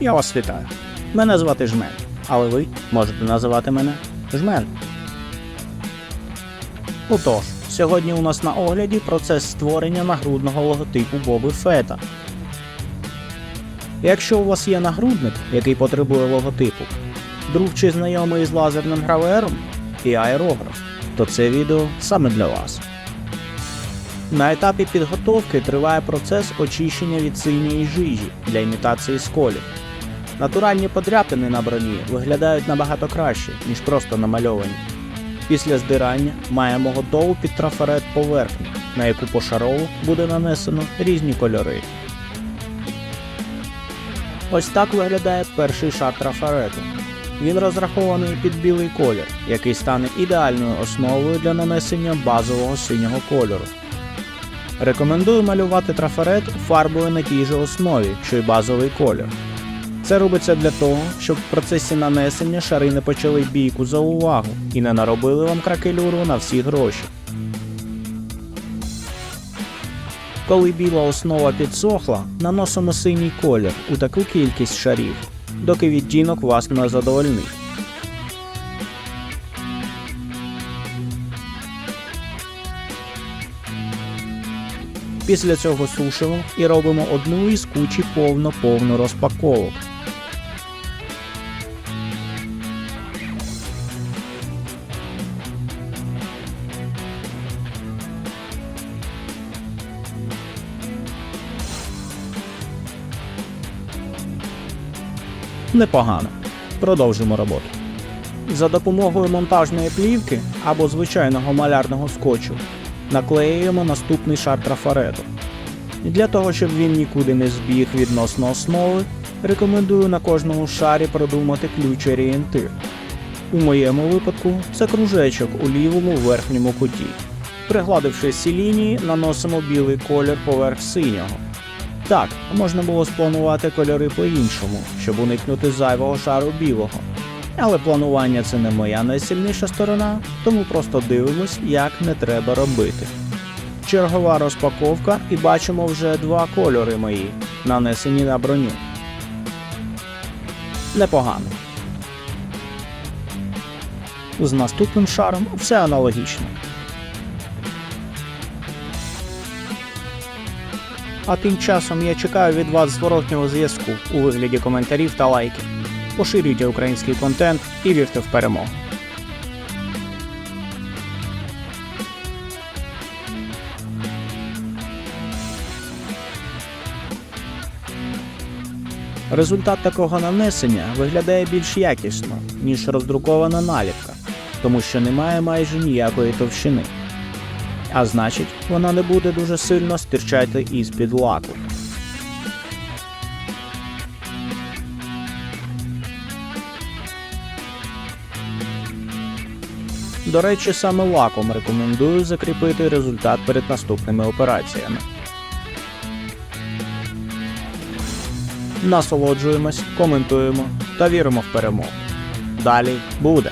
Я вас вітаю. Мене звати Жмен, але ви можете називати мене Жмен. Отож, сьогодні у нас на огляді процес створення нагрудного логотипу Боби Фета. Якщо у вас є нагрудник, який потребує логотипу, друг чи знайомий з лазерним гравером і аерограф, то це відео саме для вас. На етапі підготовки триває процес очищення від синьої жижі для імітації сколів. Натуральні подряпини на броні виглядають набагато краще, ніж просто намальовані. Після здирання маємо готову під трафарет поверхню, на яку пошарово буде нанесено різні кольори. Ось так виглядає перший шар трафарету. Він розрахований під білий колір, який стане ідеальною основою для нанесення базового синього кольору. Рекомендую малювати трафарет фарбою на тій же основі, що й базовий колір. Це робиться для того, щоб в процесі нанесення шари не почали бійку за увагу і не наробили вам кракелюру на всі гроші. Коли біла основа підсохла, наносимо синій колір у таку кількість шарів, доки відтінок вас не задовольнить. Після цього сушимо і робимо одну із кучі повно-повно розпаковок. Непогано. Продовжимо роботу. За допомогою монтажної плівки або звичайного малярного скотчу наклеюємо наступний шар трафарету. І для того, щоб він нікуди не збіг відносно основи, рекомендую на кожному шарі продумати ключ орієнтир. У моєму випадку це кружечок у лівому верхньому куті. Пригладивши всі лінії, наносимо білий колір поверх синього. Так, можна було спланувати кольори по-іншому, щоб уникнути зайвого шару білого. Але планування це не моя найсильніша сторона, тому просто дивимось, як не треба робити. Чергова розпаковка і бачимо вже два кольори мої, нанесені на броню. Непогано. З наступним шаром все аналогічно. А тим часом я чекаю від вас зворотнього зв'язку у вигляді коментарів та лайків. Поширюйте український контент і вірте в перемогу. Результат такого нанесення виглядає більш якісно, ніж роздрукована наліпка, тому що немає майже ніякої товщини. А значить, вона не буде дуже сильно стирчати із-під лаку. До речі, саме лаком рекомендую закріпити результат перед наступними операціями. Насолоджуємось, коментуємо та віримо в перемогу. Далі буде.